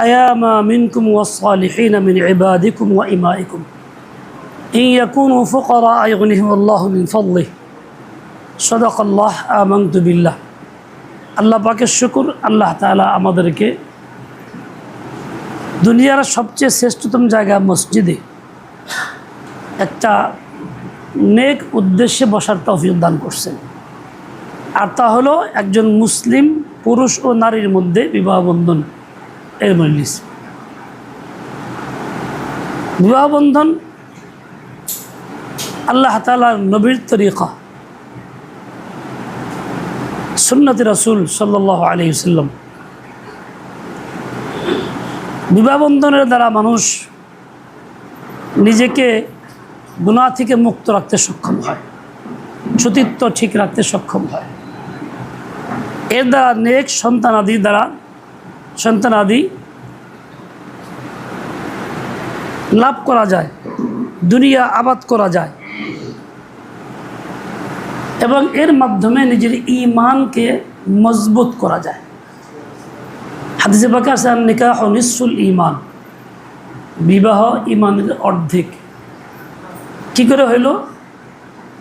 আয়ামা মিনকুম ওয়াসালিহিন মিন ইবাদিকুম ওয়া ইমাইকুম ইন ইয়াকুনু ফুকারা আয়গনিহিম আল্লাহ মিন ফদলিহ সদক আল্লাহ আমন্তু বিল্লাহ আল্লাহ পাকে শুকুর। আল্লাহ তালা আমাদেরকে দুনিয়ার সবচেয়ে শ্রেষ্ঠতম জায়গা মসজিদে একটা নেক উদ্দেশ্যে বসার তৌফিক দান করছেন। আর তা হলো একজন মুসলিম, পুরুষ ও নারীর মধ্যে বিবাহ বন্ধন। এর মজলিস বিবাহ বন্ধন আল্লাহ তালার নবীর তরিকা। সুন্নতি রসুল সাল্লাহ আলহিসাল্লাম বিবাহ বন্ধনের দ্বারা মানুষ নিজেকে গুণা থেকে মুক্ত রাখতে সক্ষম হয়, সতীত্ব ঠিক রাখতে সক্ষম হয়। এর দ্বারা নেক সন্তান সন্তানাদি দ্বারা সন্তানাদি লাভ করা যায়, দুনিয়া আবাদ করা যায়। এবং এর মাধ্যমে নিজের ইমানকে মজবুত করা যায়। হাদিসে বাকার সান নিকাহ নিসুল ইমান বিবাহ ইমানের অর্ধেক। কী করে হইল?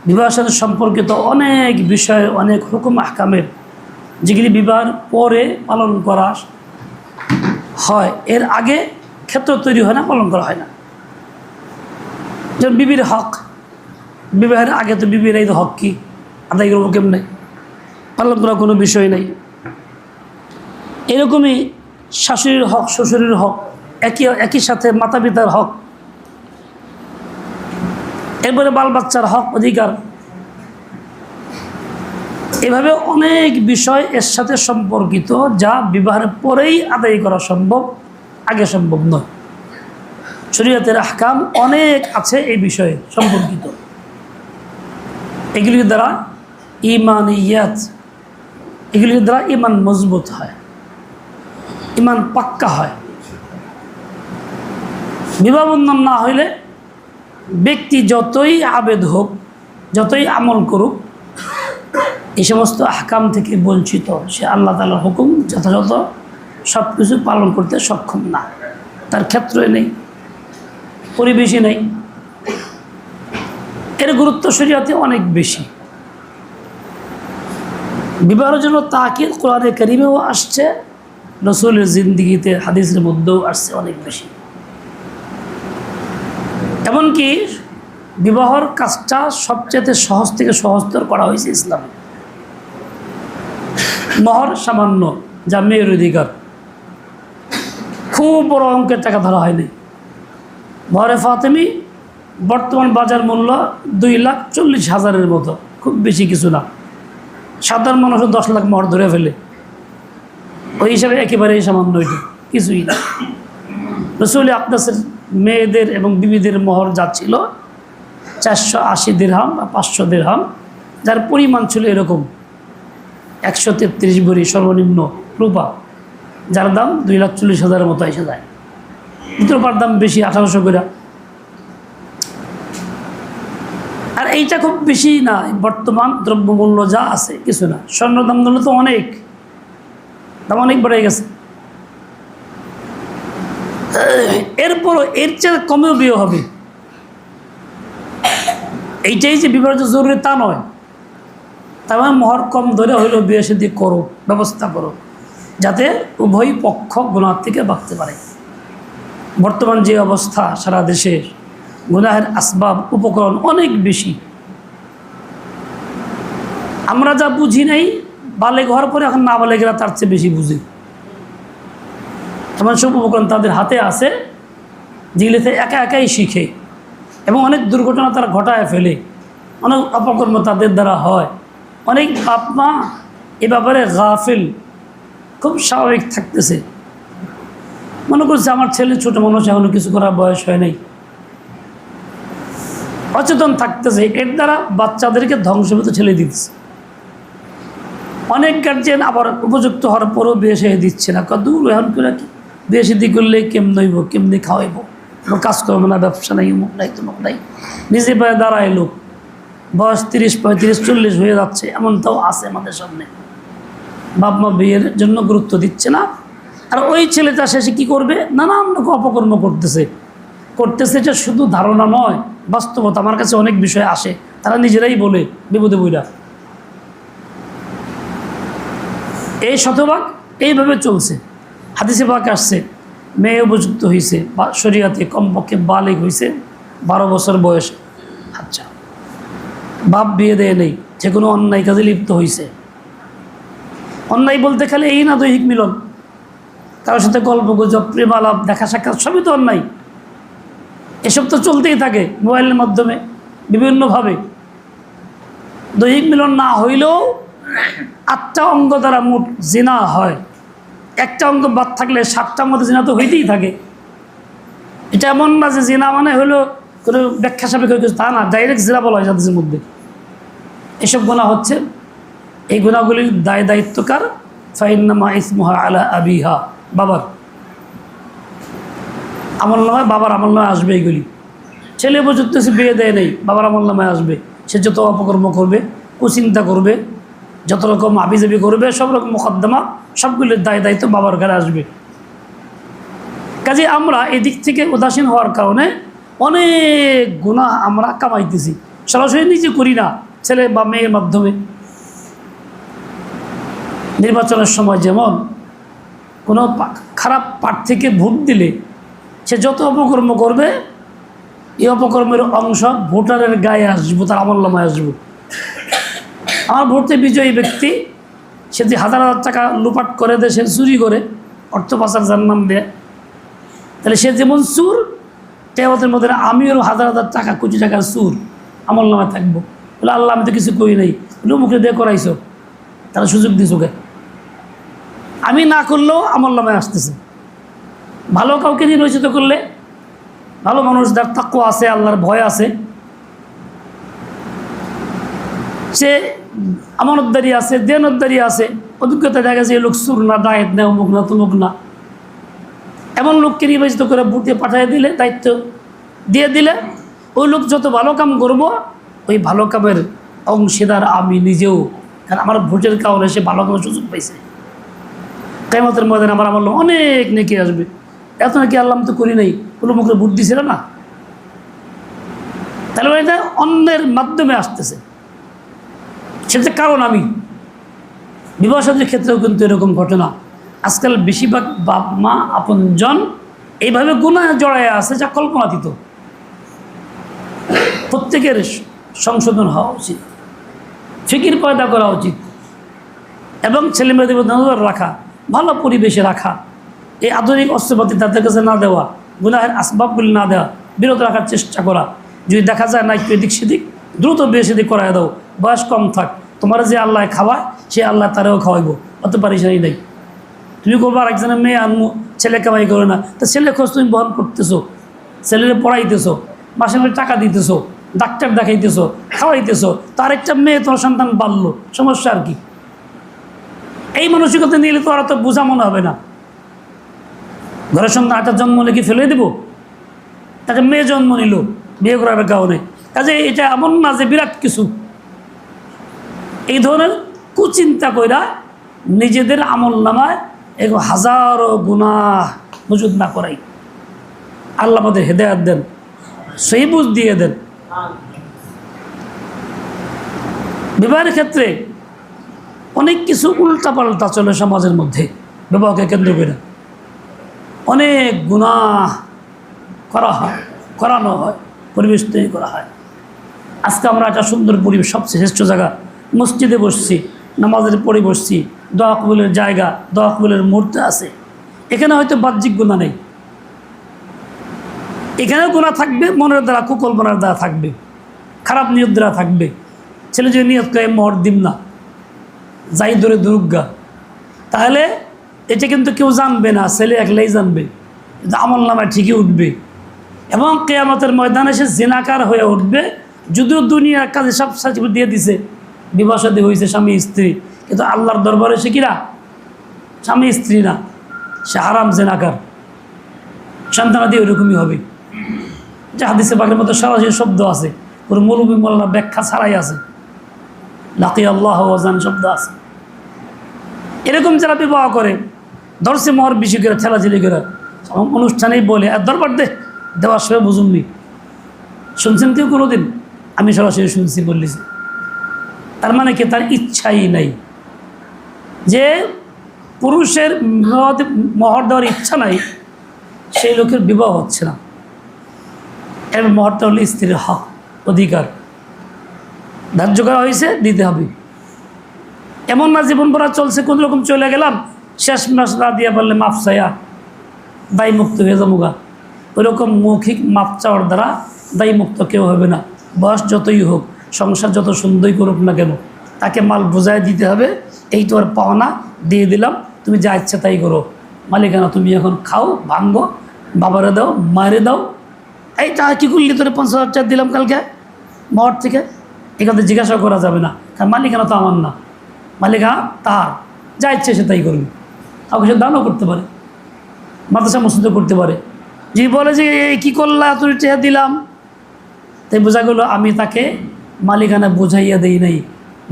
বিবাহের সাথে সম্পর্কিত অনেক বিষয়ে, অনেক হুকুম আহকামের যেগুলি বিবাহের পরে পালন করা হয়, এর আগে ক্ষেত্র তৈরি হয় না, পালন করা হয় না। যেমন বিবির হক, বিবাহের আগে তো বিবির এই হক কি? আদায় করব কেমনে? পালন করার কোনো বিষয় নেই। এরকমই শাশুড়ির হক, শ্বশুরের হক, একই একই সাথে মাতা পিতার হক, এরপরে বাল বাচ্চার হক, অধিকার এভাবে অনেক বিষয় এর সাথে সম্পর্কিত যা বিবাহের পরেই আদায় করা সম্ভব, আগে সম্ভব নয়। শরীয়তের আহকাম অনেক আছে এই বিষয়ে সম্পর্কিত। এগুলির দ্বারা ইমান ইয়াত এগুলির দ্বারা ইমান মজবুত হয় ইমান পাক্কা হয়। বিবাহ বন্ধন না হইলে ব্যক্তি যতই আবেদ হোক, যতই আমল করুক এই সমস্ত আহকাম থেকে বঞ্চিত, সে আল্লাহ তালার হুকুম যথাযথ সব কিছু পালন করতে সক্ষম না। তার ক্ষেত্রে নেই পরিবেশে নেই। এর গুরুত্ব শরীয়তে অনেক বেশি। বিবাহের জন্য তাকিদ কোরআনে করিমেও আসছে, রসুলের জিন্দিগিতে হাদিসের মধ্যেও আসছে অনেক বেশি। এমনকি বিবাহর কাজটা সবচেয়ে সহজ থেকে সহজতর করা হয়েছে ইসলামে। মহর সামান্য, যা মেয়ের অধিকার। খুব বড় অঙ্কের টাকা ধরা হয়নি। মহরে ফাতেমি, বর্তমান বাজার মূল্য দুই লাখ চল্লিশ হাজারের মতো। খুব বেশি কিছু না। সাধারণ মানুষও দশ লাখ মহর ধরে ফেলে। ওই হিসাবে একেবারেই সামান্য এটা। কিছুই না। রসুল আকদাসের মেয়েদের এবং বিবিদের মহর যা ছিল, চারশো আশি দেড়হাম বা পাঁচশো দেড়হাম যার পরিমাণ ছিল এরকম। একশো তেত্রিশ ভরি সর্বনিম্ন রূপা, যার দাম দুই লাখ চল্লিশ হাজারের মতো এসে যায়। রূপার দাম বেশি, আঠারোশো করে। আর এইটা খুব বেশি না, বর্তমান দ্রব্যমূল্য যা আছে, কিছু না। স্বর্ণ দাম তো অনেক, দাম অনেক বেড়ে গেছে। এরপরও এর চেয়ে কমেও বিয়ে হবে। এইটাই যে বিবাহ জরুরি তা নয়। তার মানে মহর কম ধরে হইল বিয়ে সাথে করো, ব্যবস্থা করো, যাতে উভয় পক্ষ গুণার থেকে বাঁচতে পারে। বর্তমান যে অবস্থা সারা দেশের, গুনাহের আসবাব, উপকরণ অনেক বেশি। আমরা যা বুঝি নাই, বালে ঘর পরে এখন না বালেগেরা তার চেয়ে বেশি বুঝি। এমন সব উপকরণ তাদের হাতে আছে, যেগুলিতে একা একাই শিখে, এবং অনেক দুর্ঘটনা তারা ঘটায় ফেলে। অনেক অপকর্ম তাদের দ্বারা হয়। অনেক বাপ মা এ ব্যাপারে গাফিল। খুব স্বাভাবিক থাকতেছে। মনে করছে আমার ছেলে ছোট মানুষ এখনও কিছু করার বয়স হয় নাই। অচেতন থাকতেছে। এর দ্বারা বাচ্চাদেরকে ধ্বংসবিত ছেলে দিচ্ছে অনেক গার্জেন আবার উপযুক্ত হওয়ার পরও বিয়ে সে দিচ্ছে না। কদূর এখন করে কি? বিয়ে সিদ্ধি করলে কেমন কেমনি খাওয়াইব? কাজ করব না, ব্যবসা নাই মুখ নাই, তুমুক নাই। নিজে পায়ে দাঁড়ায় লোক। বয়স তিরিশ, পঁয়ত্রিশ, চল্লিশ হয়ে যাচ্ছে, এমনটাও আছে আমাদের সামনে। বাপ মা বিয়ের জন্য গুরুত্ব দিচ্ছে না। আর ওই ছেলেটা শেষে কি করবে? নানান রকম অপকর্ম করতেছে। করতেছে এটা শুধু ধারণা নয়, বাস্তবতা আমার কাছে অনেক বিষয় আসে, তারা নিজেরাই বলে, বিপদে বইরা এই শতভাগ এইভাবে চলছে। হাদিসে পাক আসছে, মেয়ে উপযুক্ত হয়েছে বা শরিয়াতে কমপক্ষে বালিক হয়েছে বারো বছর বয়সে। বাপ বিয়ে দেয় নেই, যে কোনো অন্যায় কাজে লিপ্ত হয়েছে অন্যায় বলতে খালি এই না দৈহিক মিলন। কারোর সাথে গল্প, গুজব, প্রেমালাপ দেখা সাক্ষাৎ সবই তো অন্যায়। এসব তো চলতেই থাকে মোবাইলের মাধ্যমে, বিভিন্নভাবে। দৈহিক মিলন না হইলেও আটটা অঙ্গ দ্বারা মোট জেনা হয়। একটা অঙ্গ বাদ থাকলে সাতটার মধ্যে জেনা তো হইতেই থাকে। এটা এমন না যে জেনা মানে হলো কোনো ব্যাখ্যা সাপেক্ষ কিছু তা না ডাইরেক্ট জিনা বলা হয় যাদের মধ্যে। এসব গোনা হচ্ছে, এই গুণাগুলির দায় দায়িত্বকার ফাইন্নামা ইসমুহা আলা আবিহা, বাবার। আমল নামায় বাবার আমল নামায় আসবে এইগুলি। ছেলে পর্যন্ত সে বিয়ে দেয় নেই, বাবার আমল নামায় আসবে। সে যত অপকর্ম করবে, কুচিন্তা করবে, যত রকম আবিজাবি করবে, সব রকম মোকদ্দমা, সবগুলির দায় দায়িত্ব বাবার ঘরে আসবে। কাজে আমরা এদিক থেকে উদাসীন হওয়ার কারণে অনেক গুণা আমরা কামাইতেছি। সরাসরি নিজে করি না, ছেলে বা মেয়ের মাধ্যমে। নির্বাচনের সময় যেমন কোনো খারাপ প্রার্থীকে ভোট দিলে সে যত অপকর্ম করবে, এই অপকর্মের অংশ ভোটারের গায়ে আসব, তার আমল্লামায় আসব। আমার ভোটে বিজয়ী ব্যক্তি, সে যে হাজার হাজার টাকা লুপাট করে দেয়, সে চুরি করে, অর্থ পাচার যার নাম দেয়। তাহলে সে যেমন চুর তেমতের মধ্যে আমিও হাজার হাজার টাকা, কোটি টাকার সুর আমল নামে থাকব। বলে, আল্লাহ, আমি তো কিছু করি নাই। বলে মুখে দিয়ে করাইছো। তারা সুযোগ দিস ওকে। আমি না করলেও আমল নামে আসতেছে। ভালো কাউকে নির্বাচিত করলে ভালো মানুষ, যার তাক্য আছে, আল্লাহর ভয় আছে, সে আমানতদারি আছে, দেনতদারি আছে, অভিজ্ঞতা দেখা এই লোক সুর না, ডায়েত না অমুক না তমুক না। এমন লোককে নির্বাচিত করে ভোট দিয়ে পাঠিয়ে দিলে, দায়িত্ব দিয়ে দিলে, ওই লোক যত ভালো কাম করব, ওই ভালো কামের অংশীদার আমি নিজেও। কারণ আমার ভোটের কারণে সে ভালো কামের সুযোগ পাইছে। কেমতের ময়দানে আমার আমার অনেক নেকি আসবে। এত নাকি আল্লাহ তো করি নাই, কোনো মুখে ভোট দিছিল না। তাহলে এটা অন্যের মাধ্যমে আসতেছে। সেটা কারণ আমি। বিবাহ ক্ষেত্রেও কিন্তু এরকম ঘটনা। আজকাল বেশিরভাগ বাপ, মা, আপনজন এইভাবে গুণা জড়ায় আছে যা কল্পনাতীত। প্রত্যেকের সংশোধন হওয়া উচিত। ফিকির পয়দা করা উচিত। এবং ছেলেমেয়েদের নজর রাখা, ভালো পরিবেশে রাখা, এই আধুনিক অস্ত্রপাতি তাদের কাছে না দেওয়া, গুনাহের আসবাবগুলি না দেওয়া, বিরত রাখার চেষ্টা করা। যদি দেখা যায় না একটু এদিক সেদিক, দ্রুত বিয়ে সেদিক করায় দাও। বয়স কম থাক। তোমার যে আল্লাহ খাওয়ায়, সে আল্লাহ তারাও খাওয়াইব। অত পারিশানি নেই তুমি করব আর একজনের মেয়ে আনমু ছেলে কামাই করে না। তা ছেলে খোঁজ তুমি বহন করতেছো। ছেলেরে পড়াইতেছো মাসে মাসে টাকা দিতেছো, ডাক্তার দেখাইতেছো, খাওয়াইতেছো তার একটা মেয়ে তোমার সন্তান বাড়লো, সমস্যা আর কি? এই মানসিকতা নিলে তো আর তো বোঝা মনে হবে না। ঘরের সন্তান একটা জন্ম লেগে ফেলে দেবো? তাকে মেয়ে জন্ম নিল, বিয়ে করার কারণে। কাজে এটা এমন না যে বিরাট কিছু। এই ধরনের কুচিন্তা কইরা নিজেদের আমল নামায় এগো হাজারো গুণা মজুদ না করাই। আল্লাহ আমাদের হেদায়াত দেন, সেই বুঝ দিয়ে দেন। বিবাহের ক্ষেত্রে অনেক কিছু উল্টাপাল্টা চলে সমাজের মধ্যে, বিবাহকে কেন্দ্র করে। অনেক গুণা করা হয়, করানো হয়, পরিবেশ তৈরি করা হয়। আজকে আমরা একটা সুন্দর পরিবেশ, সবচেয়ে শ্রেষ্ঠ জায়গা, মসজিদে বসছি, নামাজের পড়ে বসছি দোয়া কবুলের জায়গা দোয়া কবুলের মুহূর্তে আছে। এখানে হয়তো বাহ্যিক গুণা নেই। এখানেও গুণা থাকবে, মনের দ্বারা, কুকল্পনার দ্বারা থাকবে। খারাপ নিয়ত দ্বারা থাকবে। ছেলে যদি নিয়ত করে, মহর দিম না। যাই ধরে দুর্গা তাহলে এটা কিন্তু কেউ জানবে না, ছেলে একলাই জানবে। কিন্তু আমল নামায় ঠিকই উঠবে। এবং কেয়ামতের ময়দানে সে জেনাকার হয়ে উঠবে। যদিও দুনিয়ার কাজে সব সার্টিফিকেট দিয়ে দিছে। বিবাহ সাদী হয়েছে, স্বামী, স্ত্রী। কিন্তু আল্লাহর দরবারে সে কিনা স্বামী, স্ত্রী না। সে হারাম জেনাকার। সন্তানাদি ওইরকমই হবে। যে হাদিসে বাঘের মতো সরাসরি শব্দ আছে ওর মৌলবী মৌলানা ব্যাখ্যা ছাড়াই আছে। লাকি আল্লাহ ওয়াজান শব্দ আছে। এরকম যারা বিবাহ করে ধরছে মহর বেশি করে, ঠেলাঠেলি করে অনুষ্ঠানেই বলে আর দরবার দে দেওয়ার সময় বুঝুননি। শুনছেন কেউ কোনো দিন আমি সরাসরি শুনছি বললিছি তার মানে কি? তার ইচ্ছাই নাই। যে পুরুষের মহর- দেওয়ার ইচ্ছা নাই, সেই লোকের বিবাহ হচ্ছে না। এর মহরটা হলো স্ত্রীর হক, অধিকার ধার্য করা হয়েছে, দিতে হবে। এমন না জীবন ভরা চলছে, কোন রকম চলে গেলাম, শেষ মাস না দিয়ে পারলে মাপ চাইয়া দায়ী মুক্ত হয়ে যাব ওইরকম মৌখিক মাপ চাওয়ার দ্বারা দায়ী মুক্ত কেউ হবে না। বয়স যতই হোক, সংসার যত সুন্দরই করুক না কেন তাকে মাল বোঝায় দিতে হবে, এই তোমার পাওনা দিয়ে দিলাম, তুমি যা ইচ্ছা তাই করো। মালিকানা, তুমি এখন খাও ভাঙ্গো বাবারে দাও মায়েরে দাও। এই টাকা কী করলি তোরে পঞ্চাশ হাজার দিলাম কালকে, মহর থেকে? এখান জিজ্ঞাসা করা যাবে না, কারণ মালিকানা তো আমার না। মালিকানা তার, যা ইচ্ছে সে তাই করবে কাউকে সে দানও করতে পারে, মাদ্রাসা মসজিদও করতে পারে। যে বলে যে কী করলা তুই টেহা দিলাম? তাই বোঝা গেলো, আমি তাকে মালিকানা বোঝাইয়া দেই নাই।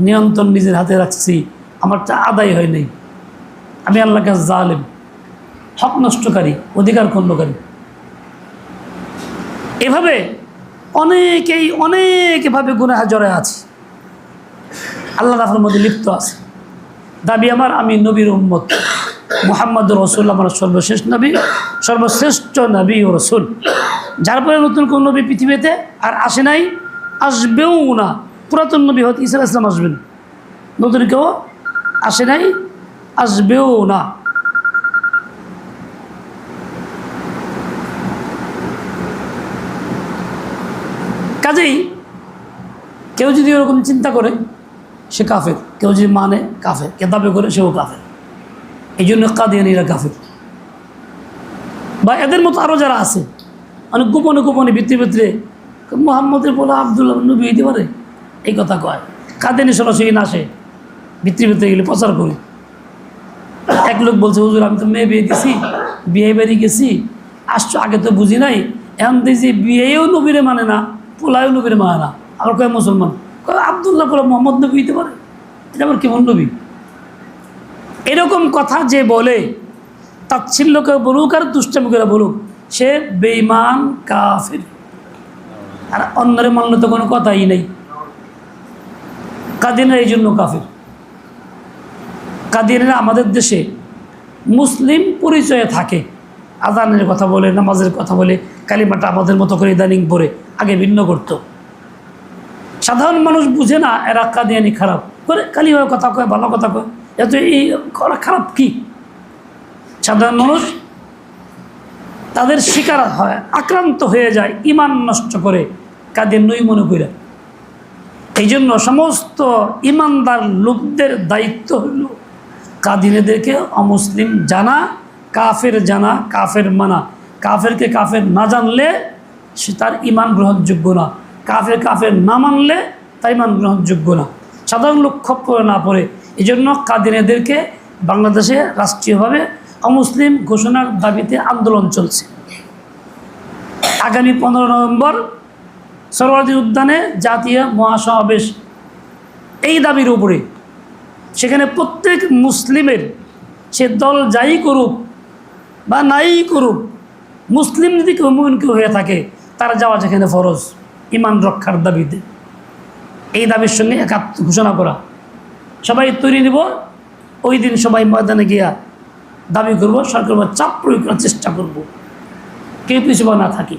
নিয়ন্ত্রণ নিজের হাতে রাখছি আমার আমারটা আদায় হয় নাই। আমি আল্লাহ কাছে জালেম, হক নষ্টকারী, অধিকার খণ্ডকারী। এভাবে অনেকেই অনেক এভাবে গুনাহা জড়ে আছে। আল্লাহ রাফের মধ্যে লিপ্ত আছে। দাবি আমার, আমি নবীর উম্মত। মোহাম্মদ রসুল আমার সর্বশেষ নবী, সর্বশ্রেষ্ঠ নবী ও রসুল। যার পরে নতুন কোন নবী পৃথিবীতে আর আসে নাই, আসবেও না। পুরাতন নবী হয়তো ইসা ইসলাম আসবেন। নতুন কেউ আসে নাই, আসবেও না। কাজেই কেউ যদি ওরকম চিন্তা করে, সে কাফের। কেউ যদি মানে কাফের, কেতাবে করে সেও কাফের। এই জন্য কাদিয়ানিরা কাফের। বা এদের মতো আরও যারা আছে অনেক গোপনে গোপনে ভিত্তি ভিতরে মোহাম্মদের বলে আবদুল্লাহ নবী হইতে পারে। এই কথা কয়। কাদিয়ানি সরাসরি, না আসে। ভিত্তি ভিতরে গেলে প্রচার করি। এক লোক বলছে, হুজুর, আমি তো মেয়ে বিয়ে দিছি, বিয়ে বাড়ি গেছি। আসছো, আগে তো বুঝি নাই। এখন দেখছি বিয়েও নবীরে মানে না পোলায়ও নবীরে মানে না। আবার কয় মুসলমান? কয়, আবদুল্লাহ বলে মোহাম্মদ নবী হইতে পারে। এটা আবার কেমন নবী? এরকম কথা যে বলে তাচ্ছিল্যকে বলুক আর দুষ্টামি করে বলুক, সে বেইমান কাফের। আর অন্যরে মানলে তো কোনো কথাই নেই। কাদিনা এই জন্য কাফির। কাদিয়ানিরা আমাদের দেশে মুসলিম পরিচয়ে থাকে। আজানের কথা বলে, নামাজের কথা বলে, কালিমাটা আমাদের মতো করে ইদানিং পড়ে, আগে ভিন্ন করত। সাধারণ মানুষ বুঝে না, এরা কাদিয়ানি খারাপ। করে কালিভাবে কথা কয়, ভালো কথা কয়। এত এই করা খারাপ কি? সাধারণ মানুষ তাদের শিকার হয়, আক্রান্ত হয়ে যায়, ইমান নষ্ট করে, কাদের নই মনে করে এই জন্য সমস্ত ইমানদার লোকদের দায়িত্ব হইল কাদিনেদেরকে অমুসলিম জানা, কাফের জানা, কাফের মানা। কাফেরকে কাফের না জানলে সে তার ইমান গ্রহণযোগ্য না। কাফের কাফের না মানলে তার ইমান গ্রহণযোগ্য না। সাধারণ লক্ষ্য করে না পড়ে। এই জন্য কাদিনেদেরকে বাংলাদেশে রাষ্ট্রীয়ভাবে অমুসলিম ঘোষণার দাবিতে আন্দোলন চলছে। আগামী পনেরো নভেম্বর সরোয়ারদী উদ্যানে জাতীয় মহাসমাবেশ। এই দাবির উপরে সেখানে প্রত্যেক মুসলিমের সে দল যাই করুক বা নাই করুক, মুসলিম যদি কেউ কেউ হয়ে থাকে, তারা যাওয়া যেখানে ফরজ, ইমান রক্ষার দাবিতে। এই দাবির সঙ্গে একাত্ম ঘোষণা করা। সবাই তৈরি নিব, ওই দিন সবাই ময়দানে গিয়া দাবি করব, সরকার চাপ প্রয়োগ করার চেষ্টা করব। কেউ পিছু না থাকি।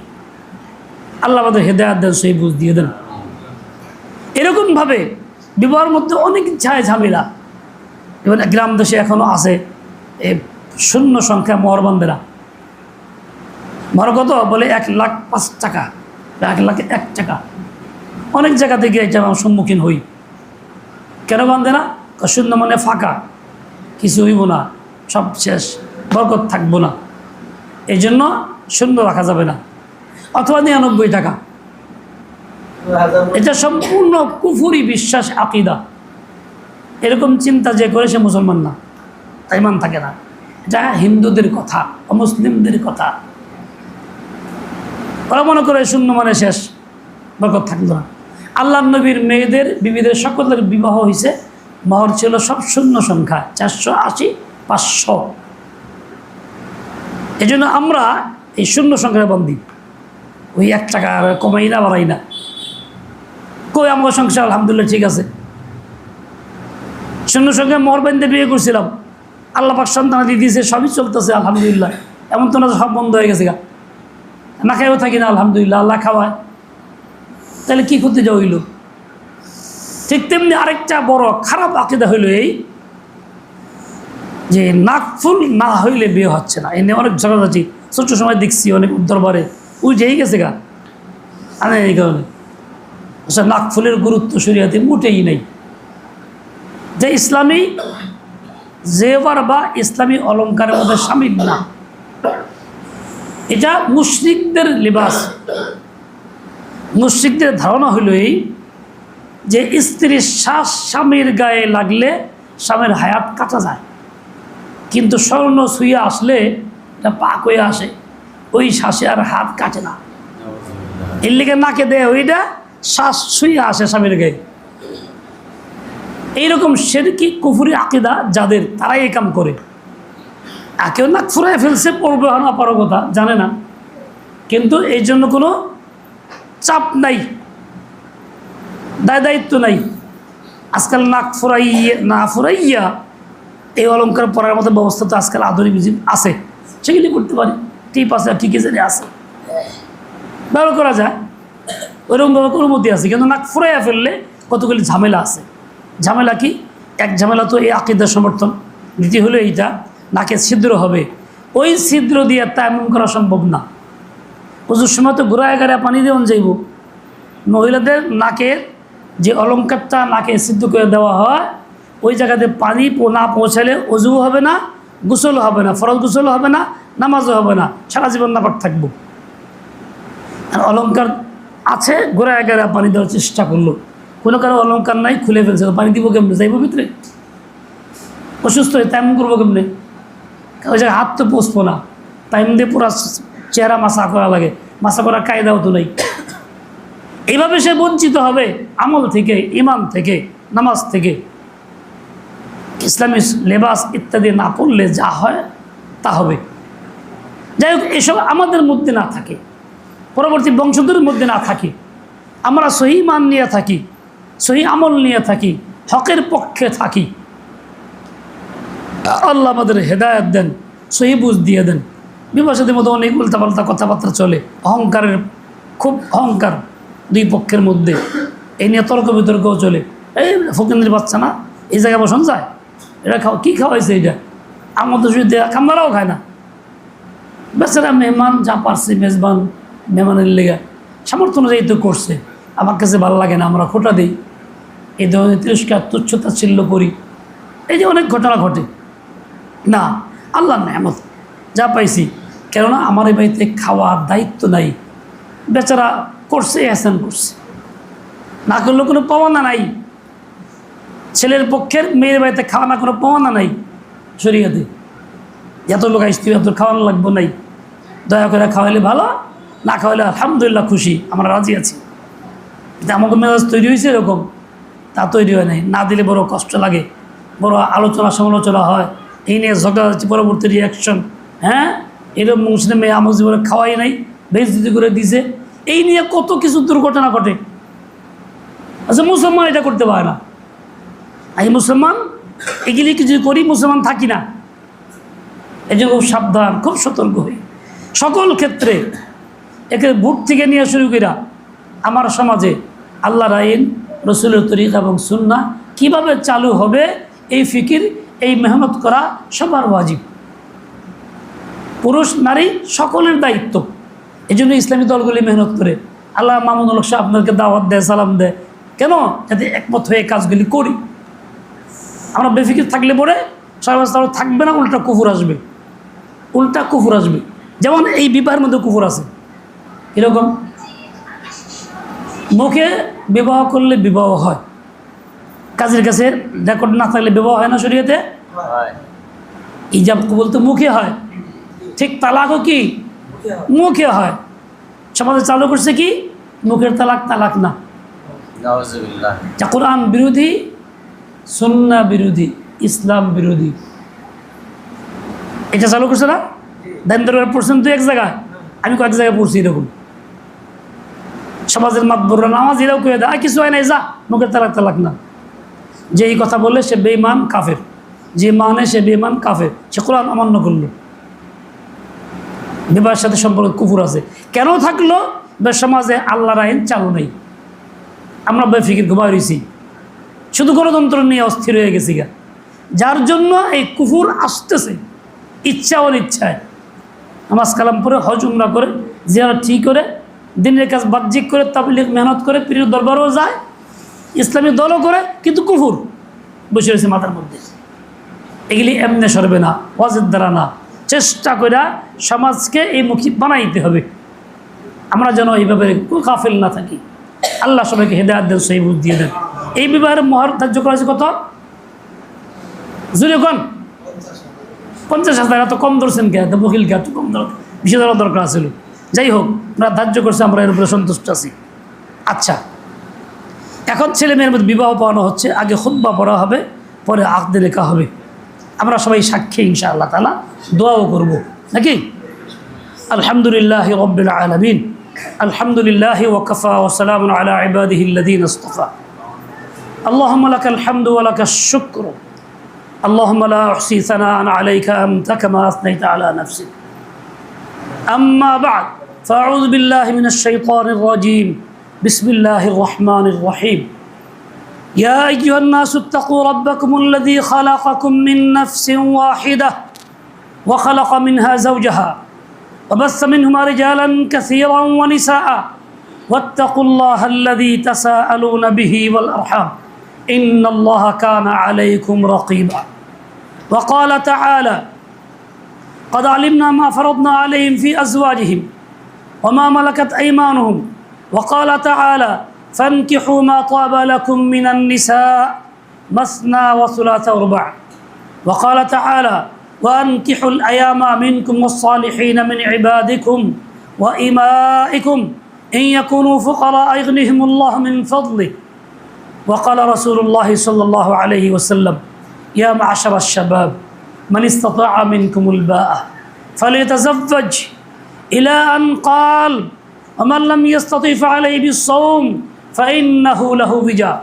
আল্লাহ আমাদের হেদায়াত দেন, সেই বুঝ দিয়ে দেন। এরকমভাবে বিবাহের মধ্যে অনেক ঝায় ঝামেলা। এবং গ্রাম দেশে এখনও আছে এ শূন্য সংখ্যা মহরবন্দেরা। মহর কত বলে এক লাখ পাঁচ টাকা, এক লাখ এক টাকা। অনেক জায়গা থেকে এটা আমার সম্মুখীন হই। কেন বান্ধে না? শূন্য মানে ফাঁকা। কিছু হইব না, সব শেষ। বরকত থাকব না। এই জন্য শূন্য রাখা যাবে না। অথবা নিরানব্বই টাকা। এটা সম্পূর্ণ কুফুরি বিশ্বাস, আকিদা। এরকম চিন্তা যে করে সে মুসলমান না। তাই মান থাকে না। এটা হিন্দুদের কথা, অমুসলিমদের কথা। ওরা মনে করে শূন্য মানে শেষ, বরকত থাকল না। আল্লাহ নবীর মেয়েদের, বিবিদের সকলের বিবাহ হয়েছে মহর ছিল সব শূন্য সংখ্যা, চারশো আশি, পাঁচশো। এই আমরা এই শূন্য সংখ্যায় বন্দি। ওই এক টাকা কমাই না, বাড়াই না। কই আমার সংসার আলহামদুলিল্লাহ ঠিক আছে। শূন্য সঙ্গে মহরবাইন্দে বিয়ে করছিলাম। আল্লাহ পাক সন্তান দিয়ে দিয়েছে, সবই চলতেছে, আলহামদুলিল্লাহ। এমন তো না সব বন্ধ হয়ে গেছে গা। না খাইও থাকি না, আলহামদুলিল্লাহ, আল্লাহ খাওয়ায়। তাহলে কী করতে যা হইল? ঠিক তেমনি আরেকটা বড় খারাপ আকিদা হইল এই যে নাকফুল না হইলে বিয়ে হচ্ছে না। এনে অনেক ঝগড়াঝাটি। ছোট্ট সময় দেখছি অনেক দরবারে ওই যেই গেছে গা, আনে এই কারণে। আচ্ছা নাকফুলের গুরুত্ব শরীয়তে মোটেই নেই। যে ইসলামী জেবার বা ইসলামী অলঙ্কারের মধ্যে সামিল না, এটা মুশরিকদের লিবাস। মুশরিকদের ধারণা হইল এই যে স্ত্রীর শ্বাস স্বামীর গায়ে লাগলে স্বামীর হায়াত কাটা যায়। কিন্তু স্বর্ণ ছুঁয়ে আসলে এটা পাক হয়ে আসে। ওই শ্বাসে আর হাত কাটে না। এর লিগে নাকে দেয় ওইটা, শ্বাস ছুঁয়ে আসে স্বামীর গায়ে। এইরকম সেরকি, কুফুরি আকিদা যাদের, তারাই এই কাম করে। আর কেউ নাক ফুরাই ফেলছে, পড়বে না পারো কথা, জানে না। কিন্তু এই জন্য কোনো চাপ নাই, দায় দায়িত্ব নাই। আজকাল নাক ফুরাইয়া, না ফুরাইয়া এই অলঙ্কার পড়ার মতো ব্যবস্থা তো আজকাল আধুনিক আছে, সেগুলি করতে পারি। টিপ আছে, ঠিকই জানি আছে। ব্যবহার করা যায়। ওইরকমভাবে অনুমতি আছে, কিন্তু নাক ফুরাইয়া ফেললে কতগুলি ঝামেলা আছে। ঝামেলা কি? এক ঝামেলা তো এই আকিদার সমর্থন। দ্বিতীয় হলো এইটা নাকে ছিদ্র হবে। ওই ছিদ্র দিয়ে তায়ামুম করা সম্ভব না। পুজোর সময় তো ঘোরায় গাড়া পানি দেওয়ান যাইব। মহিলাদের নাকের যে অলঙ্কারটা নাকে সিদ্ধ করে দেওয়া হয়, ওই জায়গাতে পানি না পৌঁছালে অজুও হবে না গোসল হবে না, ফরজ গোসল হবে না, নামাজও হবে না, সারা জীবন নাপাক থাকব। আর অলঙ্কার আছে ঘোরায় গাড়া পানি দেওয়ার চেষ্টা করল। কোনো কারও অলঙ্কার নাই, খুলে ফেলছে, পানি দিব কেমনে, যাইব ভিতরে? অসুস্থ হয়ে তেমন করব কেমনে? ওই জায়গায় হাত তো পৌঁছবো না টাইম দিয়ে পুরো চেহারা মাসা করা লাগে, মাসা করার কায়দাও তো নেই। এইভাবে সে বঞ্চিত হবে, আমল থেকে ইমান থেকে, নামাজ থেকে। ইসলামী লেবাস ইত্যাদি না পড়লে যা হয় তা হবে। যাই হোক, এসব আমাদের মধ্যে না থাকে। পরবর্তী বংশধরের মধ্যে না থাকে। আমরা সহি মান নিয়ে থাকি, সহি আমল নিয়ে থাকি, হকের পক্ষে থাকি। আল্লাহ আমাদের হেদায়ত দেন, সহি বুঝ দিয়ে দেন। বিবাসীদের মধ্যে অনেক উল্টাপাল্টা কথাবার্তা চলে, অহংকারের, খুব অহংকার দুই পক্ষের মধ্যে। এই নিয়ে তর্ক বিতর্কও চলে। এই ফকিনের বাচ্চা না, এই জায়গায় বসন যায়। এটা খাও কী খাওয়াইছে এটা আমাদের যদি খামদারাও খায় না। বেচারা মেহমান, যা পারছে মেজবান মেহমানের লেগে। সামর্থ্য অনুযায়ী তো করছে। আমার কাছে ভালো লাগে না, আমরা খোটা দিই। এই ধরনের তিরস্কার, তুচ্ছতা ছিল্ল করি। এই যে অনেক ঘটনা ঘটে। না, আল্লাহ নেমত যা পাইছি। কেননা আমার এই বাড়িতে খাওয়ার দায়িত্ব নাই। বেচারা করছে, এহসান করছে। না করলে কোনো পাওয়ানা নাই। ছেলের পক্ষের মেয়ের বাড়িতে খাওয়া না, কোনো পাওয়ানা নাই শরীয়তে। এত লোক আসতে এত খাওয়ানো লাগবো নাই। দয়া করে খাওয়াইলে ভালো, না খাওয়াইলে আলহামদুলিল্লাহ খুশি, আমরা রাজি আছি। কিন্তু আমাকে মেজাজ তৈরি হয়েছে এরকম, তা তৈরি হয় নাই। না দিলে বড় কষ্ট লাগে, বড় আলোচনা সমালোচনা হয়, এই নিয়ে ঝগড়া হচ্ছে পরবর্তী রিয়াকশন হ্যাঁ? এরকম মুসলিম মেয়ে আমার জীবনে খাওয়াই নাই বেজদি করে দিছে। এই নিয়ে কত কিছু দুর্ঘটনা ঘটে। আচ্ছা মুসলমান এটা করতে পারে না। এই মুসলমান? এগুলি কিছু করি মুসলমান থাকি না। এই জন্য খুব সাবধান, খুব সতর্ক হই। সকল ক্ষেত্রে একে বুক থেকে নিয়ে শুরু করা আমার সমাজে আল্লাহর আইন, রসুলের তরিক এবং সুন্না কীভাবে চালু হবে, এই ফিকির, এই মেহনত করা সবার ওয়াজিব। পুরুষ, নারী সকলের দায়িত্ব। এই জন্য ইসলামী দলগুলি মেহনত করে, আল্লাহ মামুনুল শাহ আপনাকে দাওয়াত দেয়, সালাম দেয়। কেন? যাতে একমত হয়ে কাজগুলি করি। আমরা বেফিকির থাকলে পরে সর্বস্থান থাকবে না উল্টা কুফুর আসবে। উল্টা কুফুর আসবে। যেমন এই বিবাহের মধ্যে কুফুর আছে। এরকম মুখে বিবাহ করলে বিবাহ হয়। কাজের কাছে রেকর্ড না থাকলে বিবাহ হয় না শরীয়তে? ইজাব কবুল তো মুখে হয়। ঠিক তালাকও কি? মুখে হয়। সমাজে চালু করছে কি? মুখের তালাক তালাক না। কোরআন বিরোধী সুন্না বিরোধী, ইসলাম বিরোধী। এটা চালু করছে না? ধ্যান দরবার পড়ছেন তো এক জায়গায়। আমি কয়েক জায়গায় পড়ছি এরকম সমাজের মাতবররা নামাজ এরাও করে দেয়, "আর কিছু হয় নাই যা, মুখের তালাক তালাক না। যে এই কথা বললে সে বেইমান কাফের। যে মানে সে বেইমান কাফের। সে কোরআন অমান্য করল। বিবাহের সাথে সম্পর্ক কুকুর আছে। কেন থাকল? সমাজে আল্লাহর আইন চালু নেই। আমরা বেফিকির ঘুমাই রয়েছি শুধু গণতন্ত্র নিয়ে অস্থির হয়ে গেছি গা। যার জন্য এই কুফুর আসতেছে, ইচ্ছা অনিচ্ছায়। নামাজ কালাম পরে হজ উমরা করে জিয়ারা ঠিক করে, দিনের কাজ বাহ্যিক করে, তাবলিগ মেহনত করে প্রিয় দরবারও যায়, ইসলামী দলও করে, কিন্তু কুফুর বসে রয়েছে মাথার মধ্যে। এগুলি এমনি সরবে না, ওয়াজের দ্বারা না। চেষ্টা করে সমাজকে এই মুখী বানাইতে হবে। আমরা যেন এইভাবে কাফেল না থাকি। আল্লাহ সবাইকে হেদায়ত দেন, সেই দিয়ে দেন। এই বিবাহের মহর ধার্য করা হয়েছে কত? জুড়ে পঞ্চাশ হাজার, এত কম ধরছেন কে? বকিল কে? এত কম ধর, বিশ হাজার দরকার ছিল যাই হোক, আমরা ধার্য করছে, আমরা এর উপরে সন্তুষ্ট আছি। আচ্ছা এখন ছেলে মেয়ের মধ্যে বিবাহ পাওয়ানো হচ্ছে, আগে খুদ্া পড়া হবে, পরে আঁকদে লেখা হবে। আমরা সবাই সাক্ষী ইনশা আল্লাহ তালা দোয়াও করব। নাকি? আলহামদুলিল্লাহ রব্বিল আলমিন। আলহামদুলিল্লাহ ওকফা ওসালাম আলা ইবাদিহিল্লাদিন اللهم لك الحمد ولك الشكر. اللهم لا أحصي ثناء عليك أنت كما أثنيت على نفسك. أما بعد فأعوذ بالله من الشيطان الرجيم. بسم الله الرحمن الرحيم. يا أيها الناس اتقوا ربكم الذي خلقكم من نفس واحدة وخلق منها زوجها وبث منهما رجالا كثيرا ونساء. واتقوا الله الذي تساءلون به والأرحام. إن الله كان عليكم رقيبا. وقال تعالى قد علمنا ما فرضنا عليهم في أزواجهم وما ملكت أيمانهم. وقال تعالى فانكحوا ما طاب لكم من النساء مثنى وثلاث ورباع. وقال تعالى وأنكحوا الأيام منكم والصالحين من عبادكم وإمائكم إن يكونوا فقراء يغنيهم الله من فضله وقال رسول الله صلى الله عليه وسلم يا معشر الشباب من استطاع منكم الباءة فليتزوج إلى أن قال ومن لم يستطع فعليه بالصوم فإنه له وجاء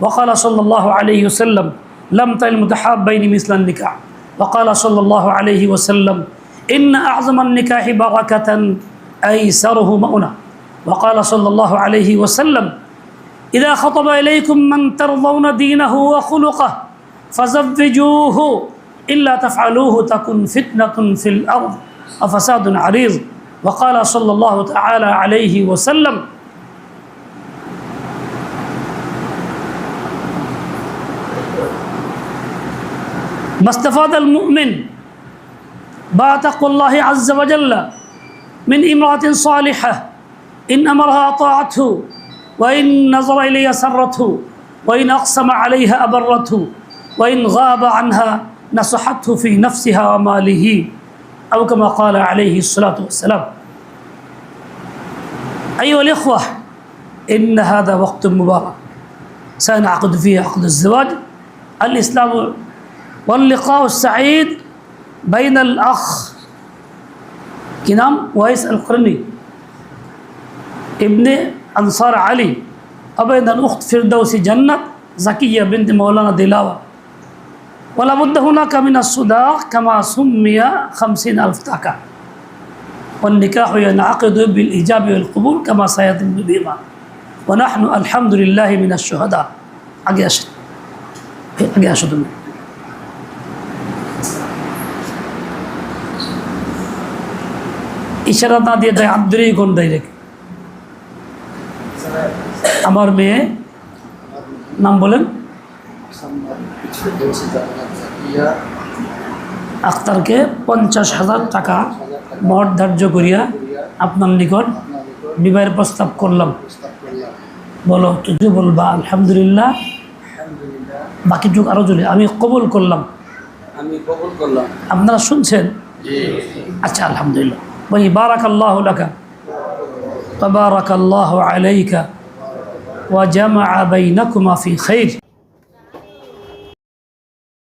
وقال صلى الله عليه وسلم لم تل المتحابين مثل النكاح. وقال صلى الله عليه وسلم إن أعظم النكاح بركة أيسره مؤنة. وقال صلى الله عليه وسلم إذا خطب إليكم من ترضون دينه وخلقه فزوجوه إلا تفعلوه تكن فتنة في الأرض. وفساد عريض. وقال صلى الله تعالى عليه وسلم ما استفاد المؤمن تقوى الله عز وجل من امرأة صالحة إن أمرها طاعته وإن نظر إليها سرته وإن أقسم عليها أبرته وإن غاب عنها نصحته في نفسها وماله أو كما قال عليه الصلاة والسلام. أيها الإخوة إن هذا وقت مبارك. سنعقد فيه عقد الزواج. الإسلام واللقاء السعيد بين الأخ كنام ويس القرني ابن أنصار علي وبين الأخت فردوس جنة زكية بنت مولانا دلاوة ولا بد هناك من الصداق كما سمي خمسين ألف تاكا والنكاح ينعقد بالإيجاب والقبول كما سيتم بهما ونحن الحمد لله من الشهداء أجي أشهد أجي أشهد منه ইশারা না দিয়ে দেয় আব্দুরই কোন ডাইরেক্ট আমার মেয়ে নাম বলেন। আক্তারকে পঞ্চাশ হাজার টাকা মহর ধার্য করিয়া আপনার নিকট বিবাহের প্রস্তাব করলাম। বলো তুই বলবা আলহামদুলিল্লাহ। বাকি যুগ আরও জলি আমি কবল করলাম। আমি করলাম। আপনারা শুনছেন? আচ্ছা আলহামদুলিল্লাহ। বলি বারাক আল্লাহ লাকা তবারাক আল্লাহ আলাইকা। وجمع بينكما في خير.